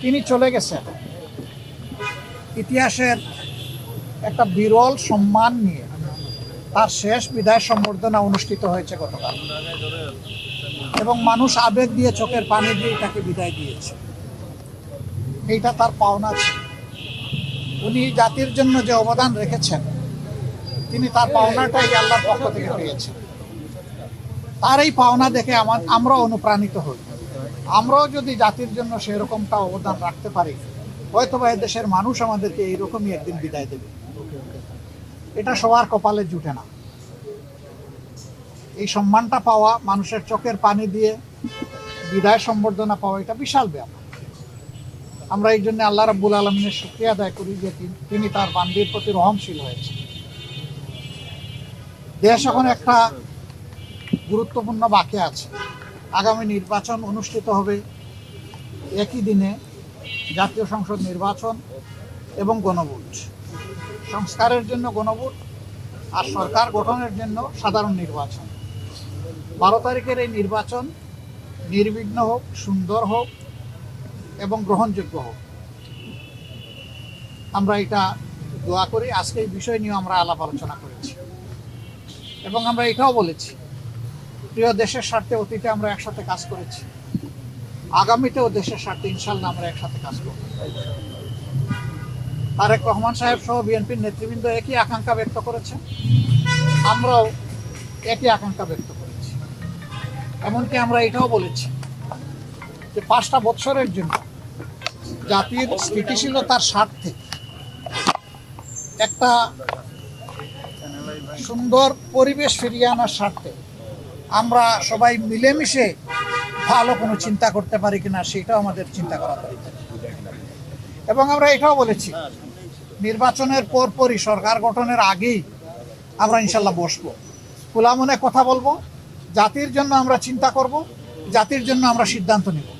তিনি চলে গেছেন। ইতিহাসের একটা বিরল সম্মান নিয়ে তার শেষ বিদায় সম্বর্ধনা অনুষ্ঠিত হয়েছে গতকাল। এবং মানুষ আবেগ দিয়ে চোখের পানি দিয়ে তাকে বিদায় দিয়েছে। এইটা তার পাওনা ছিল। উনি জাতির জন্য যে অবদান রেখেছেন, তিনি তার পাওনাটাই আল্লাহর পক্ষ থেকে পেয়েছেন। তার এই পাওনা দেখে আমার আমরা অনুপ্রাণিত হই। আমরাও যদি জাতির জন্য সেরকমটা অবদান রাখতে পারি হয়তো বা দেশের মানুষ আমাদেরকে এইরকমই একদিন বিদায় দেবে। এটা সবার কপালে জুটে না। এই সম্মানটা পাওয়া, মানুষের চোখের পানি দিয়ে বিদায় সম্বর্ধনা পাওয়া, এটা বিশাল ব্যাপার। আমরা এই জন্য আল্লাহ রাব্বুল আলমিনের শুক্রিয়া আদায় করি যে তিনি- তার বান্দির প্রতি রহমশীল হয়েছে দেশ এখন একটা গুরুত্বপূর্ণ বাকি আছে। আগামী নির্বাচন অনুষ্ঠিত হবে একই দিনে জাতীয় সংসদ নির্বাচন এবং গণভোট। সংস্কারের জন্য গণভোট আর সরকার গঠনের জন্য সাধারণ নির্বাচন। বারো তারিখের এই নির্বাচন নির্বিঘ্ন হোক, সুন্দর হোক এবং গ্রহণযোগ্য হোক। আমরা এটা দোয়া করি, আজকে এই বিষয় নিয়ে আমরা আলাপ আলোচনা করেছি। এবং আমরা এটাও বলেছি প্রিয় দেশের স্বার্থে অতীতে আমরা একসাথে কাজ করেছি। আগামীতেও দেশের স্বার্থে ইনশাল্লাহ আমরা একসাথে কাজ করব। তারেক রহমান সাহেব সহ বিএনপির নেতৃবৃন্দ একই আকাঙ্ক্ষা ব্যক্ত করেছে আমরাও একই আকাঙ্ক্ষা ব্যক্ত করেছি। এমনকি আমরা এটাও বলেছি যে পাঁচটা বৎসরের জন্য জাতির স্থিতিশীলতার স্বার্থে একটা সুন্দর পরিবেশ ফিরিয়ে আনার স্বার্থে আমরা সবাই মিলেমিশে ভালো কোনো চিন্তা করতে পারি কিনা সেটাও আমাদের চিন্তা করা দরকার। এবং আমরা এটাও বলেছি, নির্বাচনের পরপরই সরকার গঠনের আগেই আমরা ইনশাল্লাহ বসবো। খোলা মনে কথা বলব, জাতির জন্য আমরা চিন্তা করব, জাতির জন্য আমরা সিদ্ধান্ত নেব।